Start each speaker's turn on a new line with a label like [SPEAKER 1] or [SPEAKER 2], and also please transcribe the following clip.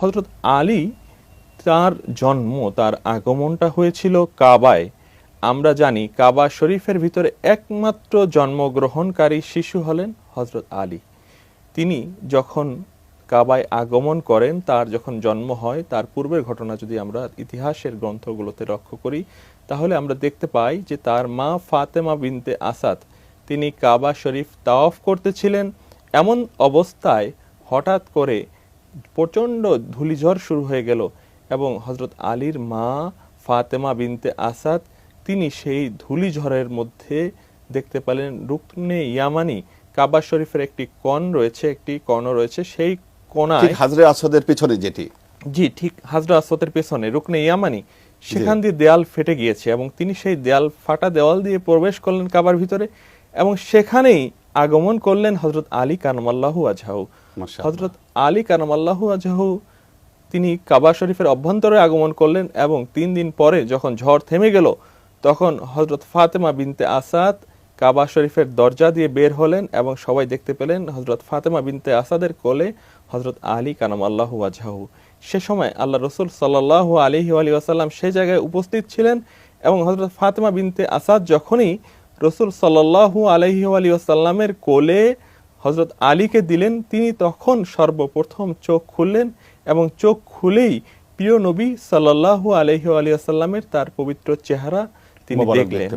[SPEAKER 1] হজরত আলী, তার জন্ম, তার আগমনটা হয়েছিল কাবায়। আমরা জানি কাবা শরীফের ভিতরে একমাত্র জন্মগ্রহণকারী শিশু হলেন হজরত আলী। তিনি যখন কাবায় আগমন করেন, তার যখন জন্ম হয়, তার পূর্বের ঘটনা যদি আমরা ইতিহাসের গ্রন্থগুলোতে লক্ষ্য করি, তাহলে আমরা দেখতে পাই যে তার মা ফাতেমা বিনতে আসাদ, তিনি কাবা শরীফ তাওয়াফ করতেছিলেন। এমন অবস্থায় হঠাৎ করে প্রচণ্ড ধূলিঝড় শুরু হয়ে গেল এবং হজরত আলীর মা ফাতেমা বিনতে আসাদ তিনি সেই ধূলিঝড়ের মধ্যে দেখতে পেলেন রুকনে ইয়ামানি কাবা শরীফের একটি কণ রয়েছে একটি কর্ণ রয়েছে সেই কোনায়
[SPEAKER 2] হাজরে আসাদের পিছনে যেটি
[SPEAKER 1] জি ঠিক হাজরা আসওয়াতের পেছনে রুকনে ইয়ামানি সেখান দিয়ে দেয়াল ফেটে গিয়েছে এবং তিনি সেই দেয়াল ফাটা দেওয়াল দিয়ে প্রবেশ করলেন কাবার ভিতরে এবং সেখানেই আগমন করলেন হজরত আলী কানমাল্লাহু আজহাউ। হজরত আলী কানমাল্লাহু আজহাউ তিনি কাবা শরীফের অভ্যন্তরে আগমন করলেন এবং তিন দিন পরে যখন ঝড় থেমে গেল, তখন হজরত ফাতেমা বিনতে আসাদ কাবা শরীফের দরজা দিয়ে বের হলেন এবং সবাই দেখতে পেলেন হজরত ফাতেমা বিনতে আসাদের কোলে হজরত আলী কানাম আল্লাহু আজহাহু। সে সময় আল্লাহ রসুল সাল্লাহ আলহি আলী আসাল্লাম সে জায়গায় উপস্থিত ছিলেন এবং হজরত ফাতেমা বিনতে আসাদ যখনই রসুল সাল্লাহ আলহি আলী আসাল্লামের কোলে হজরত আলীকে দিলেন তিনি তখন সর্বপ্রথম চোখ খুললেন এবং চোখ খুলেই প্রিয় নবী সাল্লাহ আলহি আলিয়া সাল্লামের তার পবিত্র চেহারা তিনি দেখলেন।